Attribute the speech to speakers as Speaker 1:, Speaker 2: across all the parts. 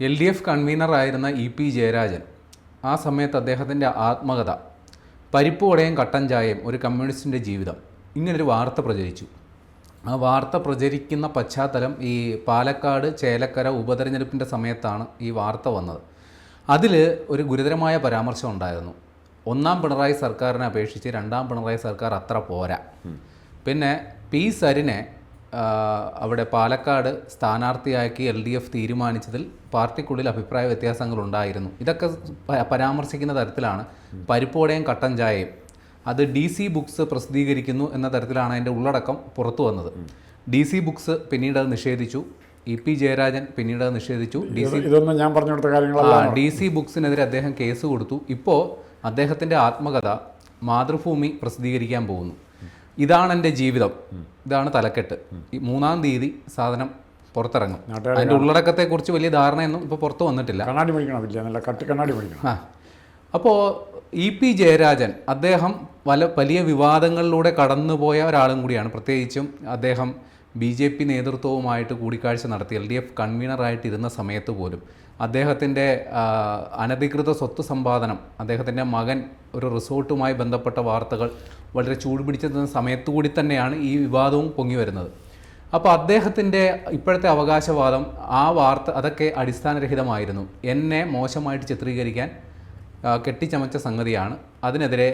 Speaker 1: L D F കൺവീനറായിരുന്ന E P Jayarajan ആ സമയത്ത് അദ്ദേഹത്തിന്റെ ആത്മകഥ പരിപ്പ് വടയും കട്ടൻ ചായയും ഒരു കമ്മ്യൂണിസ്റ്റിന്റെ ജീവിതം ഇങ്ങനൊരു വാർത്ത പ്രചരിച്ചു. ആ വാർത്ത പ്രചരിക്കുന്ന പശ്ചാത്തലം ഈ പാലക്കാട് ചേലക്കര ഉപതെരഞ്ഞെടുപ്പിന്റെ സമയത്താണ് ഈ വാർത്ത വന്നത്. അതിൽ ഒരു ഗുരുതരമായ പരാമർശം ഉണ്ടായിരുന്നു. ഒന്നാം പിണറായി സർക്കാരിനെ അപേക്ഷിച്ച് രണ്ടാം പിണറായി സർക്കാർ അത്ര പോരാ. പിന്നെ പി സരിനെ അവിടെ പാലക്കാട് സ്ഥാനാർത്ഥിയാക്കി എൽ ഡി എഫ് തീരുമാനിച്ചതിൽ പാർട്ടിക്കുള്ളിൽ അഭിപ്രായ വ്യത്യാസങ്ങളുണ്ടായിരുന്നു. ഇതൊക്കെ പരാമർശിക്കുന്ന തരത്തിലാണ് പരിപ്പോടയും കട്ടൻ ചായയും. അത് ഡി സി ബുക്സ് പ്രസിദ്ധീകരിക്കുന്നു എന്ന തരത്തിലാണ് അതിന്റെ ഉള്ളടക്കം പുറത്തു വന്നത്. ഡി സി ബുക്സ് പിന്നീട് അത് നിഷേധിച്ചു. ഇ പി ജയരാജൻ പിന്നീട് അത് നിഷേധിച്ചു. ഡി സി
Speaker 2: ഇതൊന്നും ഞാൻ പറഞ്ഞു കൊടുത്ത കാര്യങ്ങളല്ല
Speaker 1: ഡി സി ബുക്സിനെതിരെ അദ്ദേഹം കേസ് കൊടുത്തു. ഇപ്പോൾ അദ്ദേഹത്തിന്റെ ആത്മകഥ മാതൃഭൂമി പ്രസിദ്ധീകരിക്കാൻ പോകുന്നു. ഇതാണ് എന്റെ ജീവിതം. ഇതാണ് തലക്കെട്ട്. ഈ മൂന്നാം തീയതി സാധനം പുറത്തിറങ്ങും. അതിന്റെ ഉള്ളടക്കത്തെക്കുറിച്ച് വലിയ ധാരണയൊന്നും ഇപ്പോൾ പുറത്ത് വന്നിട്ടില്ല.
Speaker 2: കണ്ണാടി മേടിക്കണം നല്ല കട്ട് കണ്ണാടി മേടിക്കണം
Speaker 1: ആ. അപ്പോൾ ഇ പി ജയരാജൻ അദ്ദേഹം വല വലിയ വിവാദങ്ങളിലൂടെ കടന്നുപോയ ഒരാളും കൂടിയാണ്. പ്രത്യേകിച്ചും അദ്ദേഹം ബി ജെ പി നേതൃത്വവുമായിട്ട് കൂടിക്കാഴ്ച നടത്തി എൽ ഡി എഫ് കൺവീനറായിട്ടിരുന്ന സമയത്ത് പോലും അദ്ദേഹത്തിന്റെ അനധികൃത സ്വത്ത് സമ്പാദനം അദ്ദേഹത്തിന്റെ മകൻ ഒരു റിസോർട്ടുമായി ബന്ധപ്പെട്ട വാർത്തകൾ വളരെ ചൂടുപിടിച്ചെത്തുന്ന സമയത്തു കൂടി തന്നെയാണ് ഈ വിവാദവും പൊങ്ങി വരുന്നത്. അപ്പോൾ അദ്ദേഹത്തിന്റെ ഇപ്പോഴത്തെ അവകാശവാദം ആ വാർത്ത അതൊക്കെ അടിസ്ഥാനരഹിതമായിരുന്നു. എന്നെ മോശമായിട്ട് ചിത്രീകരിക്കാൻ കെട്ടിച്ചമച്ച സംഗതിയാണ്. അതിനെതിരെ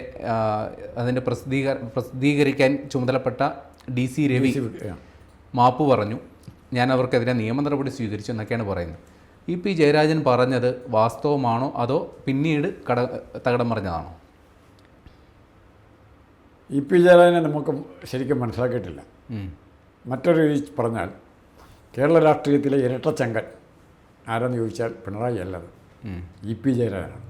Speaker 1: അതിന്റെ പ്രസിദ്ധീകര പ്രസിദ്ധീകരിക്കാൻ ചുമതലപ്പെട്ട ഡി സി രവി മാപ്പ് പറഞ്ഞു ഞാൻ അവർക്കെതിരെ നിയമ നടപടി സ്വീകരിച്ചു എന്നൊക്കെയാണ് പറയുന്നത്. ഇ പി ജയരാജൻ പറഞ്ഞത് വാസ്തവമാണോ അതോ പിന്നീട് കട തകടം പറഞ്ഞതാണോ
Speaker 2: ഇ പി ജയരാജനെ നമുക്ക് ശരിക്കും മനസ്സിലാക്കിയിട്ടില്ല. മറ്റൊരു രീതി പറഞ്ഞാൽ കേരള രാഷ്ട്രീയത്തിലെ ഇരട്ടച്ചങ്കൻ ആരെന്ന് ചോദിച്ചാൽ പിണറായി അല്ലത്. E P ജയരാജനാണ്.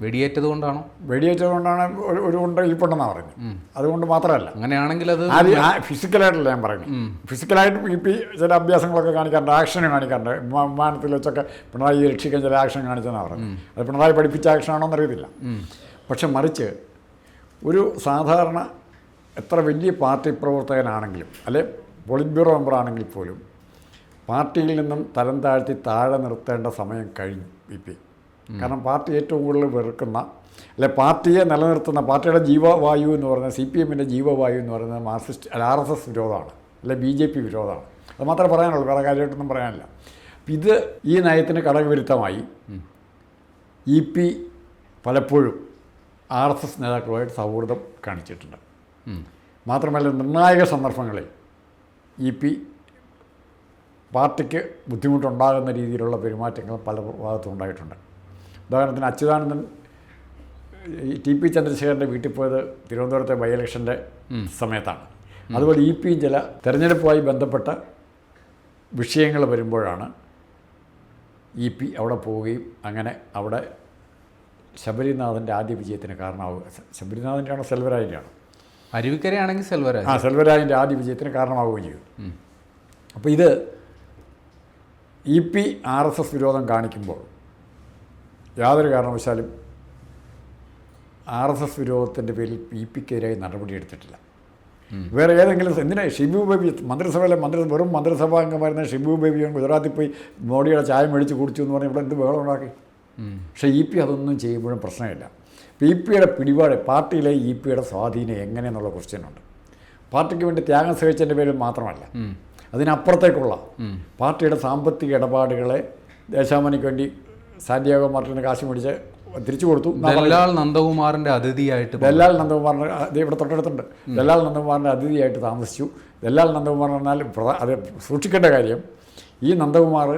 Speaker 1: വെടിയേറ്റത് കൊണ്ടാണോ
Speaker 2: വെടിയേറ്റത് കൊണ്ടാണ് ഒരു കൊണ്ട് ഇരിപ്പുണ്ടെന്നാണ് പറയുന്നത്. അതുകൊണ്ട് മാത്രമല്ല.
Speaker 1: അങ്ങനെയാണെങ്കിൽ അത്
Speaker 2: ഫിസിക്കലായിട്ടല്ല ഞാൻ പറഞ്ഞു ഫിസിക്കലായിട്ട് ഇ പി ചില അഭ്യാസങ്ങളൊക്കെ കാണിക്കാറുണ്ട്. ആക്ഷൻ കാണിക്കാറുണ്ട്. വിമാ- വിമാനത്തിൽ വെച്ചൊക്കെ പിണറായി രക്ഷിക്കാൻ ചില ആക്ഷൻ കാണിച്ചെന്നാണ് പറഞ്ഞു അത് പിണറായി പഠിപ്പിച്ച ആക്ഷനാണോ എന്നറിയത്തില്ല പക്ഷെ മറിച്ച് ഒരു സാധാരണ എത്ര വലിയ പാർട്ടി പ്രവർത്തകനാണെങ്കിലും അല്ലെ പോളിറ്റ് ബ്യൂറോ മെമ്പർ ആണെങ്കിൽ പോലും പാർട്ടിയിൽ നിന്നും തരം താഴ്ത്തി താഴെ നിർത്തേണ്ട സമയം കഴിഞ്ഞു ഇ പി. കാരണം പാർട്ടി ഏറ്റവും കൂടുതൽ വെറുക്കുന്ന അല്ലെ പാർട്ടിയെ നിലനിർത്തുന്ന പാർട്ടിയുടെ ജീവവായു എന്ന് പറയുന്നത് സി പി എമ്മിന്റെ ജീവവായു എന്ന് പറയുന്നത് മാർക്സിസ്റ്റ് അല്ല ആർ എസ് എസ് വിരോധമാണ് അല്ലെ ബി ജെ പി വിരോധമാണ്. അത് മാത്രമേ പറയാനുള്ളൂ വേറെ കാര്യമായിട്ടൊന്നും പറയാനില്ല. ഇത് ഈ നയത്തിന് ഘടകവിരുദ്ധമായി ഇ പി പലപ്പോഴും ആർ എസ് എസ് നേതാക്കളുമായിട്ട് സൗഹൃദം കാണിച്ചിട്ടുണ്ട്. മാത്രമല്ല നിർണായക സന്ദർഭങ്ങളിൽ ഇ പി പാർട്ടിക്ക് ബുദ്ധിമുട്ടുണ്ടാകുന്ന രീതിയിലുള്ള പെരുമാറ്റങ്ങൾ പല ഭാഗത്തും ഉണ്ടായിട്ടുണ്ട്. ഉദാഹരണത്തിന് അച്യുതാനന്ദൻ ഈ ടി പി ചന്ദ്രശേഖരന്റെ വീട്ടിൽ പോയത് തിരുവനന്തപുരത്തെ ബൈ ഇലക്ഷന്റെ സമയത്താണ്. അതുപോലെ ഇ പി ചില തെരഞ്ഞെടുപ്പുമായി ബന്ധപ്പെട്ട വിഷയങ്ങൾ വരുമ്പോഴാണ് ഇ പി അവിടെ പോവുകയും അങ്ങനെ അവിടെ ശബരിനാഥന്റെ ആദ്യ വിജയത്തിന് കാരണമാവുക. ശബരിനാഥന്റെ ആണോ സെൽവരാജിന്റെ ആണോ?
Speaker 1: അരുവിക്കരയാണെങ്കിൽ സെൽവരാജ്.
Speaker 2: ആ സെൽവരാജിന്റെ ആദ്യ വിജയത്തിന് കാരണമാവുകയും ചെയ്തു. അപ്പോൾ ഇത് E P R S S വിരോധം കാണിക്കുമ്പോൾ യാതൊരു കാരണവശാലും ആർ എസ് എസ് വിരോധത്തിന്റെ പേരിൽ പി പിക്കെതിരായി നടപടിയെടുത്തിട്ടില്ല വേറെ ഏതെങ്കിലും എന്തിനാ ഷിബു ബേബി മന്ത്രിസഭയിലെ മന്ത്രി വെറും മന്ത്രിസഭാ അംഗമായിരുന്ന ഷിബു ബേബിയും ഗുജറാത്തിൽ പോയി മോഡിയുടെ ചായ മേടിച്ച് കുടിച്ചു എന്ന് പറഞ്ഞ് ഇവിടെ എന്ത് ബഹളം ഉണ്ടാക്കി? പക്ഷേ ഇ പി അതൊന്നും ചെയ്യുമ്പോഴും പ്രശ്നമില്ല. ഇ പിയുടെ പിടിപാട് പാർട്ടിയിലെ ഇ പിയുടെ സ്വാധീനം എങ്ങനെയെന്നുള്ള ക്വസ്റ്റ്യനുണ്ട് പാർട്ടിക്ക് വേണ്ടി ത്യാഗം സഹിച്ചതിന്റെ പേരിൽ മാത്രമല്ല അതിനപ്പുറത്തേക്കുള്ള പാർട്ടിയുടെ സാമ്പത്തിക ഇടപാടുകളെ ദേശാമനിക്ക് വേണ്ടി സാന്റിയാഗോ മാർട്ടിന് കാശ് മേടിച്ച് തിരിച്ചു കൊടുത്തു.
Speaker 1: ദല്ലാൽ നന്ദകുമാറിന്റെ അതിഥിയായിട്ട്
Speaker 2: ദല്ലാൽ നന്ദകുമാറിന് അത് ഇവിടെ തൊട്ടടുത്തുണ്ട്. ദല്ലാൽ നന്ദകുമാറിന്റെ അതിഥിയായിട്ട് താമസിച്ചു. ദല്ലാൽ നന്ദകുമാർ എന്നാൽ അത് സൂക്ഷിക്കേണ്ട കാര്യം ഈ നന്ദകുമാർ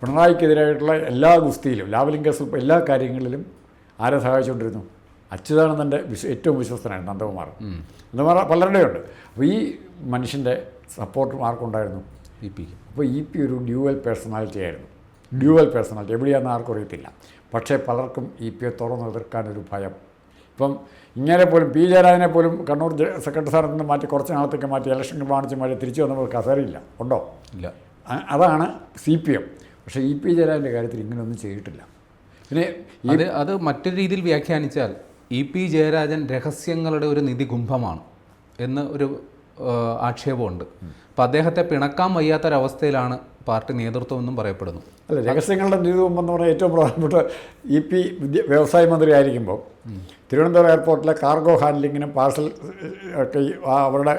Speaker 2: പിണറായിക്കെതിരായിട്ടുള്ള എല്ലാ ഗുസ്തിയിലും ലാവലിംഗ് കേസിൽ എല്ലാ കാര്യങ്ങളിലും ആരെ സഹായിച്ചുകൊണ്ടിരുന്നു? അച്യുതാനന്ദന്റെ വിശ്വ ഏറ്റവും വിശ്വസ്തനാണ് നന്ദകുമാർ. നന്ദകുമാർ പലരുടെയുണ്ട്. അപ്പോൾ ഈ മനുഷ്യന്റെ സപ്പോർട്ട് ആർക്കുണ്ടായിരുന്നു?
Speaker 1: ഇ പിക്ക്
Speaker 2: അപ്പോൾ ഇ പി ഒരു ഡ്യൂവൽ പേഴ്സണാലിറ്റി ആയിരുന്നു. ഡ്യൂവൽ പേഴ്സണാലിറ്റി എവിടെയാണെന്ന് ആർക്കും അറിയത്തില്ല. പക്ഷേ പലർക്കും ഇ പി എ തുറന്നു എതിർക്കാനൊരു ഭയം. ഇപ്പം ഇങ്ങനെ പോലും പി ജയരാജനെ പോലും കണ്ണൂർ സെക്രട്ടറി സ്ഥാനത്ത് നിന്ന് മാറ്റി കുറച്ച് നാളത്തേക്ക് മാറ്റി ഇലക്ഷൻ കാണിച്ച് മാറ്റി തിരിച്ചു വന്നപ്പോൾ കസേരയില്ല. ഉണ്ടോ?
Speaker 1: ഇല്ല.
Speaker 2: അതാണ് സി പി എം. പക്ഷേ ഇ പി ജയരാജന്റെ കാര്യത്തിൽ ഇങ്ങനെയൊന്നും ചെയ്തിട്ടില്ല. പിന്നെ ഇത്
Speaker 1: അത് മറ്റൊരു രീതിയിൽ വ്യാഖ്യാനിച്ചാൽ ഇ പി ജയരാജൻ രഹസ്യങ്ങളുടെ ഒരു നിധി കുംഭമാണ് എന്ന് ഒരു ആക്ഷേപമുണ്ട്. അപ്പോൾ അദ്ദേഹത്തെ പിണക്കാൻ വയ്യാത്തൊരവസ്ഥയിലാണ് പാർട്ടി നേതൃത്വം എന്നും പറയപ്പെടുന്നു.
Speaker 2: അല്ല രഹസ്യങ്ങളുടെ നേതൃത്വം എന്ന് പറഞ്ഞാൽ ഏറ്റവും പ്രധാനപ്പെട്ട ഇ പി വിദ്യ വ്യവസായ മന്ത്രി ആയിരിക്കുമ്പോൾ തിരുവനന്തപുരം എയർപോർട്ടിലെ കാർഗോ ഹാൻഡ്ലിങ്ങിനും പാർസൽ ഒക്കെ അവരുടെ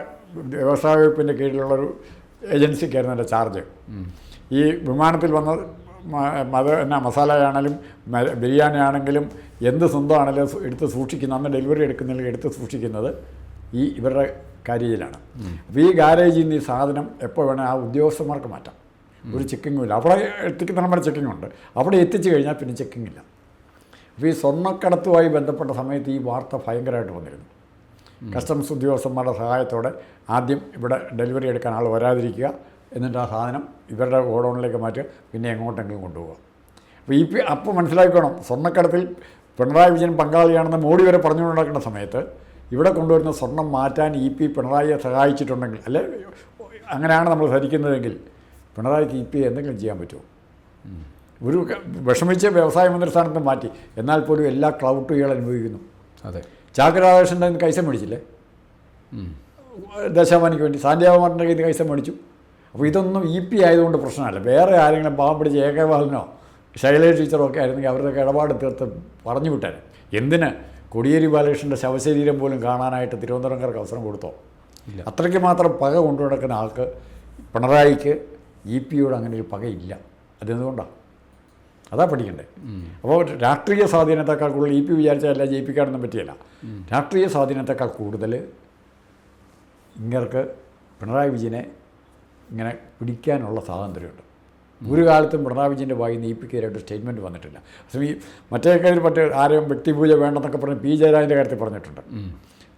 Speaker 2: വ്യവസായ വകുപ്പിന്റെ കീഴിലുള്ളൊരു ഏജൻസിക്കായിരുന്നു എന്റെ ചാർജ്. ഈ വിമാനത്തിൽ വന്ന മത എന്നാ മസാലയാണെങ്കിലും ബിരിയാണി ആണെങ്കിലും എന്ത് സ്വന്തമാണെങ്കിലും എടുത്ത് സൂക്ഷിക്കുന്ന. അന്ന് ഡെലിവറി എടുക്കുന്നതിൽ എടുത്ത് സൂക്ഷിക്കുന്നത് ഈ ഇവരുടെ കാര്യയിലാണ്. അപ്പോൾ ഈ ഗാരേജിൽ നിന്ന് ഈ സാധനം എപ്പോൾ വേണേൽ ആ ഉദ്യോഗസ്ഥന്മാർക്ക് മാറ്റാം. ഒരു ചെക്കിങ്ങും ഇല്ല. അവിടെ എത്തിക്കുന്ന നമ്മുടെ ചെക്കിംഗ് ഉണ്ട് അവിടെ എത്തിച്ചു കഴിഞ്ഞാൽ പിന്നെ ചെക്കിംഗ് ഇല്ല അപ്പോൾ ഈ സ്വർണക്കടത്തുമായി ബന്ധപ്പെട്ട സമയത്ത് ഈ വാർത്ത ഭയങ്കരമായിട്ട് വന്നിരുന്നു. കസ്റ്റംസ് ഉദ്യോഗസ്ഥന്മാരുടെ സഹായത്തോടെ ആദ്യം ഇവിടെ ഡെലിവറി എടുക്കാൻ ആൾ വരാതിരിക്കുക. എന്നിട്ട് ആ സാധനം ഇവരുടെ ഗോഡൗണിലേക്ക് മാറ്റുക. പിന്നെ എങ്ങോട്ടെങ്കിലും കൊണ്ടുപോകുക അപ്പോൾ ഈ പി അപ്പോൾ മനസ്സിലാക്കണം സ്വർണക്കടത്തിൽ പിണറായി വിജയൻ പങ്കാളിയാണെന്ന് മോഡി വരെ പറഞ്ഞുകൊണ്ടിരിക്കുന്ന സമയത്ത് ഇവിടെ കൊണ്ടുവരുന്ന സ്വർണം മാറ്റാൻ ഇ പി പിണറായിയെ സഹായിച്ചിട്ടുണ്ടെങ്കിൽ അല്ലെ അങ്ങനെയാണ് നമ്മൾ ധരിക്കുന്നതെങ്കിൽ പിണറായിക്ക് ഇ പി എന്തെങ്കിലും ചെയ്യാൻ പറ്റുമോ? ഒരു വിഷമിച്ച വ്യവസായ മന്ത്രി സ്ഥാനത്ത് മാറ്റി. എന്നാൽ പോലും എല്ലാ ക്ലൗട്ടുകൾ അനുഭവിക്കുന്നു.
Speaker 1: അതെ.
Speaker 2: ചാക്ക് രാധാകൃഷ്ണന്റെ കയ്യിൽ കൈസ മേടിച്ചില്ലേ
Speaker 1: ദശാമാനിക്ക്
Speaker 2: വേണ്ടി. വേണ്ടി സാന്ധ്യാകുമാറിന്റെ കയ്യിൽ നിന്ന് കൈസ മേടിച്ചു അപ്പോൾ ഇതൊന്നും ഇ പി ആയതുകൊണ്ട് പ്രശ്നമല്ല. വേറെ ആരെങ്കിലും പാവം പിടിച്ച് എ കെ ബാലനോ ശൈലേഷ് ടീച്ചറോ ഒക്കെ ആയിരുന്നെങ്കിൽ അവരുടെയൊക്കെ ഇടപാട് തീർത്ത് പറഞ്ഞു വിട്ടാൽ എന്തിന് കൊടിയേരി ബാലകൃഷ്ണന്റെ ശവശരീരം പോലും കാണാനായിട്ട് തിരുവനന്തപുരംകാർക്ക് അവസരം കൊടുത്തോ?
Speaker 1: ഇല്ല.
Speaker 2: അത്രയ്ക്ക് മാത്രം പക കൊണ്ടു നടക്കുന്ന ആൾക്ക് പിണറായിക്ക് ഇ പിയോട് അങ്ങനെ ഒരു പകയില്ല. അതെന്തുകൊണ്ടാണ് അതാ പഠിക്കണ്ടേ. അപ്പോൾ രാഷ്ട്രീയ സ്വാധീനത്തെക്കാൾ കൂടുതൽ ഇ പി വിചാരിച്ചാൽ ജയിപ്പിക്കാനൊന്നും പറ്റിയല്ല. രാഷ്ട്രീയ സ്വാധീനത്തെക്കാൾ കൂടുതൽ ഇങ്ങർക്ക് പിണറായി വിജയനെ ഇങ്ങനെ പിടിക്കാനുള്ള സ്വാതന്ത്ര്യമുണ്ട്. ഒരു കാലത്തും പിണറായി വിജയന്റെ വായി നിന്ന് ഇ കയറിയിട്ട് സ്റ്റേറ്റ്മെന്റ് വന്നിട്ടില്ല. ഈ മറ്റേ കാര്യം മറ്റേ ആരെയും വ്യക്തിപൂജ വേണ്ടെന്നൊക്കെ പറഞ്ഞ് പി ജയരാജന്റെ കാര്യത്തിൽ പറഞ്ഞിട്ടുണ്ട്.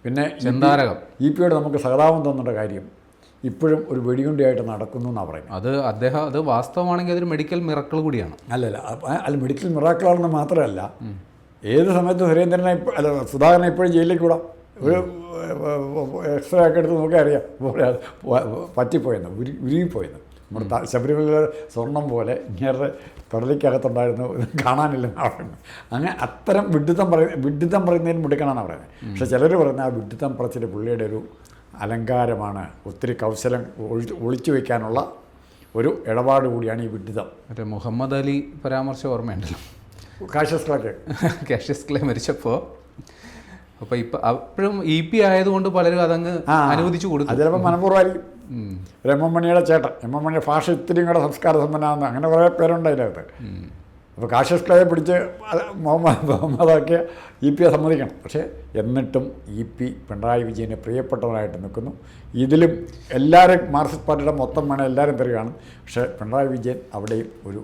Speaker 2: പിന്നെ ഇ പിയോട് നമുക്ക് സഹതാപം തോന്നേണ്ട കാര്യം ഇപ്പോഴും ഒരു വെടിയുണ്ടയായിട്ട് നടക്കുന്നു എന്നാണ് പറയുന്നത്.
Speaker 1: അത് അദ്ദേഹം അത് വാസ്തവമാണെങ്കിൽ അതൊരു മെഡിക്കൽ മിറക്കിൾ കൂടിയാണ്.
Speaker 2: അല്ലല്ല അല്ല മെഡിക്കൽ മിറാക്കളാണെന്ന് മാത്രമല്ല ഏത് സമയത്ത് സുരേന്ദ്രനെ അല്ല സുധാകരനെ ഇപ്പോഴും ജയിലിലേക്ക് വിടാം. ഒരു എക്സ്റേ ഒക്കെ എടുത്ത് നോക്കിയാൽ അറിയാം പറ്റിപ്പോയെന്ന് ഉരു ഉരുകിപ്പോയെന്ന്. നമ്മുടെ ശബരിമല സ്വർണം പോലെ ഇങ്ങനെ കടലിക്കകത്തുണ്ടായിരുന്നു കാണാനില്ലെന്ന് പറയുന്നത്. അങ്ങനെ അത്തരം വിഡിത്തം പറയുന്ന വിഡിത്തം പറയുന്നതിന് മിടുക്കണമെന്നാണ് പറയുന്നത്. പക്ഷേ ചിലർ പറയുന്നത് ആ വിഡിത്തം പറച്ചിൽ പുള്ളിയുടെ ഒരു അലങ്കാരമാണ്. ഒത്തിരി കൗശലം ഒളിച്ചു വയ്ക്കാനുള്ള ഒരു ഇടപാട് കൂടിയാണ് ഈ വിഡിതം.
Speaker 1: മറ്റേ മുഹമ്മദ് അലി പരാമർശം ഓർമ്മയുണ്ടല്ലോ?
Speaker 2: കാഷ്യസ് ക്ലാക്ക്
Speaker 1: കാഷ്യസ് ക്ലേ മരിച്ചപ്പോൾ അപ്പോൾ ഇപ്പം അപ്പോഴും ഇ പി ആയതുകൊണ്ട് പലരും അതങ്ങ് അനുവദിച്ചു കൊടുക്കും
Speaker 2: ചിലപ്പോൾ
Speaker 1: മനഃപൂർവമായിരിക്കും.
Speaker 2: എം എം മണിയുടെ ചേട്ടൻ എം എം മണിയുടെ ഭാഷ ഇത്തിരി കൂടെ സംസ്കാര സമ്പന്നാകുന്ന അങ്ങനെ കുറേ പേരുണ്ട് അതിനകത്ത്. അപ്പോൾ കാഷ്യസ് ക്ലയെ പിടിച്ച് മുഹമ്മദ് മുഹമ്മദാക്കിയ ഇ പിയെ സമ്മതിക്കണം. പക്ഷേ എന്നിട്ടും ഇ പി പിണറായി വിജയന് പ്രിയപ്പെട്ടവനായിട്ട് നിൽക്കുന്നു. ഇതിലും എല്ലാവരും മാർക്സിസ്റ്റ് പാർട്ടിയുടെ മൊത്തം വേണം എല്ലാവരും തരികയാണ്. പക്ഷേ പിണറായി വിജയൻ അവിടെയും ഒരു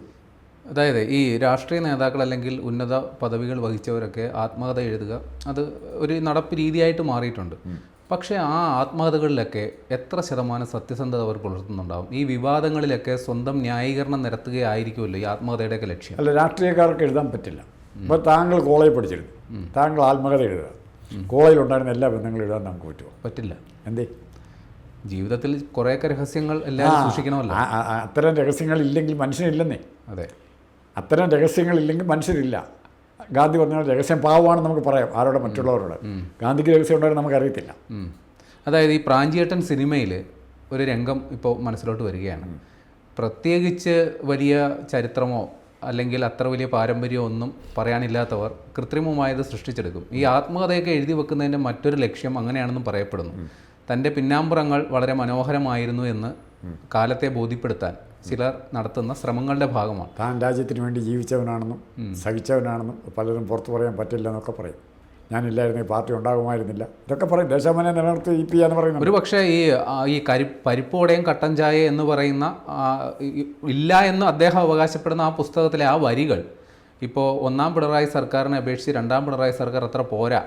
Speaker 1: അതായത് ഈ രാഷ്ട്രീയ നേതാക്കൾ അല്ലെങ്കിൽ ഉന്നത പദവികൾ വഹിച്ചവരൊക്കെ ആത്മകഥ എഴുതുക അത് ഒരു നടപ്പ് രീതിയായിട്ട് മാറിയിട്ടുണ്ട്. പക്ഷേ ആ ആത്മകഥകളിലൊക്കെ എത്ര ശതമാനം സത്യസന്ധത അവർ പുലർത്തുന്നുണ്ടാവും? ഈ വിവാദങ്ങളിലൊക്കെ സ്വന്തം ന്യായീകരണം നിരത്തുകയായിരിക്കുമല്ലോ ഈ ആത്മകഥയുടെയൊക്കെ ലക്ഷ്യം?
Speaker 2: അല്ല രാഷ്ട്രീയക്കാർക്ക് എഴുതാൻ പറ്റില്ല. ഇപ്പോൾ താങ്കൾ കോളേജ് പഠിച്ചിരുന്നു. താങ്കൾ ആത്മകഥ എഴുതുക. കോളേജിലുണ്ടായിരുന്ന എല്ലാ ബന്ധങ്ങളും എഴുതാൻ നമുക്ക് പറ്റുമോ?
Speaker 1: പറ്റില്ല.
Speaker 2: എന്തേ?
Speaker 1: ജീവിതത്തിൽ കുറേയൊക്കെ രഹസ്യങ്ങൾ എല്ലാം സൂക്ഷിക്കണമല്ലോ.
Speaker 2: അത്തരം രഹസ്യങ്ങൾ ഇല്ലെങ്കിൽ മനുഷ്യനില്ലെന്നേ.
Speaker 1: അതെ.
Speaker 2: അത്തരം രഹസ്യങ്ങൾ ഇല്ലെങ്കിൽ മനുഷ്യരില്ല. ഗാന്ധി പറഞ്ഞ രഹസ്യം പാവമാണെന്ന് നമുക്ക് പറയാം ആരോടെ മറ്റുള്ളവരോട്. ഗാന്ധിക്ക് രഹസ്യം ഉണ്ടായിരുന്നു നമുക്കറിയത്തില്ല.
Speaker 1: അറിയത്തില്ല അതായത് ഈ പ്രാഞ്ചിയേട്ടൻ സിനിമയിൽ ഒരു രംഗം ഇപ്പോൾ മനസ്സിലോട്ട് വരികയാണ്. പ്രത്യേകിച്ച് വലിയ ചരിത്രമോ അല്ലെങ്കിൽ അത്ര വലിയ പാരമ്പര്യമോ ഒന്നും പറയാനില്ലാത്തവർ കൃത്രിമമായത് സൃഷ്ടിച്ചെടുക്കും. ഈ ആത്മകഥയൊക്കെ എഴുതി വെക്കുന്നതിന്റെ മറ്റൊരു ലക്ഷ്യം അങ്ങനെയാണെന്നും പറയപ്പെടുന്നു. തന്റെ പിന്നാമ്പുറങ്ങൾ വളരെ മനോഹരമായിരുന്നു എന്ന് കാലത്തെ ബോധ്യപ്പെടുത്താൻ ചിലർ നടത്തുന്ന ശ്രമങ്ങളുടെ ഭാഗമാണ്.
Speaker 2: താൻ രാജ്യത്തിന് വേണ്ടി ജീവിച്ചവനാണെന്നും സഹിച്ചവനാണെന്നും പലരും പുറത്തു പറയാൻ പറ്റില്ല എന്നൊക്കെ പറയും. ഞാനില്ലായിരുന്നു ഈ പാർട്ടി ഉണ്ടാകുമായിരുന്നില്ല. ഇതൊക്കെ പറയും. ദേശാഭിമാനെ നിലനിർത്തി ഇ പി എന്ന് പറയുന്നത്
Speaker 1: ഒരു പക്ഷേ ഈ ഈ കരി പരിപ്പോടെയും കട്ടൻ ചായ എന്ന് പറയുന്ന ഇല്ല എന്ന് അദ്ദേഹം അവകാശപ്പെടുന്ന ആ പുസ്തകത്തിലെ ആ വരികൾ ഇപ്പോൾ ഒന്നാം പിണറായി സർക്കാരിനെ അപേക്ഷിച്ച് രണ്ടാം പിണറായി സർക്കാർ അത്ര പോരാ.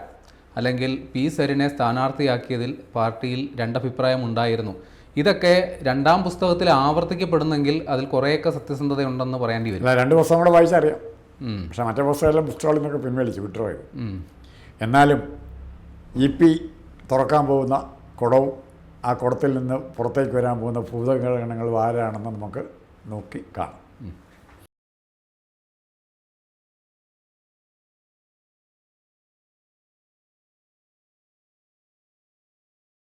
Speaker 1: അല്ലെങ്കിൽ പി സരിനെ സ്ഥാനാർത്ഥിയാക്കിയതിൽ പാർട്ടിയിൽ രണ്ടഭിപ്രായം ഉണ്ടായിരുന്നു. ഇതൊക്കെ രണ്ടാം പുസ്തകത്തിൽ ആവർത്തിക്കപ്പെടുന്നെങ്കിൽ അതിൽ കുറേയൊക്കെ സത്യസന്ധതയുണ്ടെന്ന് പറയേണ്ടി വരും.
Speaker 2: രണ്ട് പുസ്തകം കൂടെ വായിച്ചറിയാം.
Speaker 1: പക്ഷെ
Speaker 2: പക്ഷേ മറ്റേ പുസ്തകമെല്ലാം പുസ്തകങ്ങളിൽ നിന്നൊക്കെ പിൻവലിച്ചു
Speaker 1: ഉം.
Speaker 2: എന്നാലും ഇ പി തുറക്കാൻ പോകുന്ന കുടവും ആ കുടത്തിൽ നിന്ന് പുറത്തേക്ക് വരാൻ പോകുന്ന ഭൂതഗണങ്ങൾ ആരാണെന്ന് നമുക്ക് നോക്കി കാണാം.